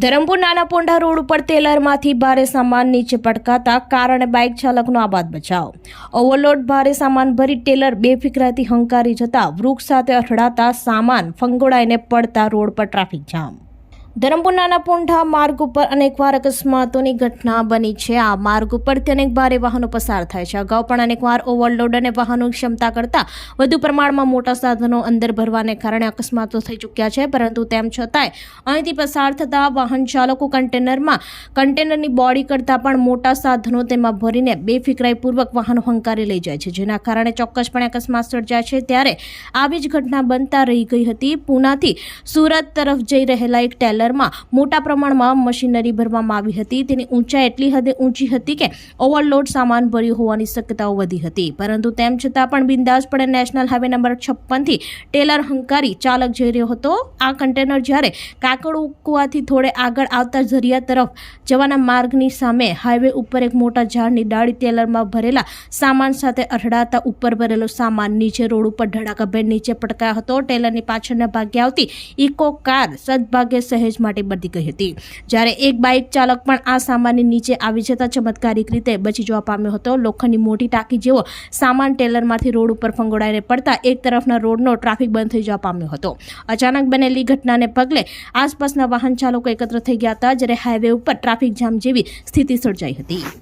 ધરમપુર નાના પોંઢા રોડ ઉપર ટેલરમાંથી ભારે સામાન નીચે પટકાતા કારણે બાઇક ચાલકનો આબાદ બચાવ. ઓવરલોડ ભારે સામાન ભરી ટેલર બેફિકરાથી હંકારી જતા વૃક્ષ સાથે અથડાતા સામાન ફંગોળાઈને પડતા રોડ પર ટ્રાફિક જામ. ધરમપુર પુંઠા માર્ગ ઉપર અનેકવાર અકસ્માતોની ઘટના બની છે. આ માર્ગ ઉપરથી અનેક ભારે વાહનો પસાર થાય છે. અગાઉ પણ અનેકવાર ઓવરલોડ અને વાહનો ક્ષમતા કરતાં વધુ પ્રમાણમાં મોટા સાધનો અંદર ભરવાને કારણે અકસ્માતો થઈ ચૂક્યા છે. પરંતુ તેમ છતાંય અહીંથી પસાર થતા વાહન ચાલકો કન્ટેનરમાં, કન્ટેનરની બોડી કરતાં પણ મોટા સાધનો તેમાં ભરીને બેફિકરાઈપૂર્વક વાહનો હંકારી લઈ જાય છે. જેના કારણે ચોક્કસપણે અકસ્માત સર્જાય છે. ત્યારે આવી જ ઘટના બનતા રહી ગઈ હતી. પૂનાથી સુરત તરફ જઈ રહેલા એક ટેલરમાં મોટા પ્રમાણમાં મશીનરી ભરવામાં આવી હતી. તેની ઊંચાઈ એટલી હદે ઊંચી હતી કે ઓવરલોડ સામાન ભર્યું હોવાની શક્યતાઓ વધી હતી. પરંતુ તેમ છતાં પણ બિંદાસપણે નેશનલ હાઈવે નંબર છપ્પનથી ટેલર હંકારી ચાલક જઈ રહ્યો હતો. આ કન્ટેનર જ્યારે કાકડ ઉકવાથી થોડે આગળ આવતા ઝરિયા તરફ જવાના માર્ગની સામે હાઈવે ઉપર એક મોટા ઝાડની ડાળી ટેલરમાં ભરેલા સામાન સાથે અથડાતા ઉપર ભરેલો સામાન નીચે રોડ ઉપર ધડાકાભેર નીચે પટકાયો હતો. ટેલરની પાછળના ભાગે આવતી ઇકો કાર સદભાગ્ય સહેજ માટે બધી ગઈ હતી. જ્યારે એક બાઇક ચાલક પણ આ સામાનની નીચે આવી જતા ચમત્કારિક રીતે બચી જવા પામ્યો હતો. લોખંડની મોટી ટાંકી જેવો સામાન ટેલરમાંથી રોડ ઉપર ફંગોળાઈને પડતા એક તરફના રોડનો ટ્રાફિક બંધ થઈ જવા પામ્યો હતો. અચાનક બનેલી ઘટનાને પગલે આસપાસના વાહન ચાલકો એકત્ર થઈ ગયા હતા, જ્યારે હાઈવે ઉપર ટ્રાફિક જામ જેવી સ્થિતિ સર્જાઈ હતી.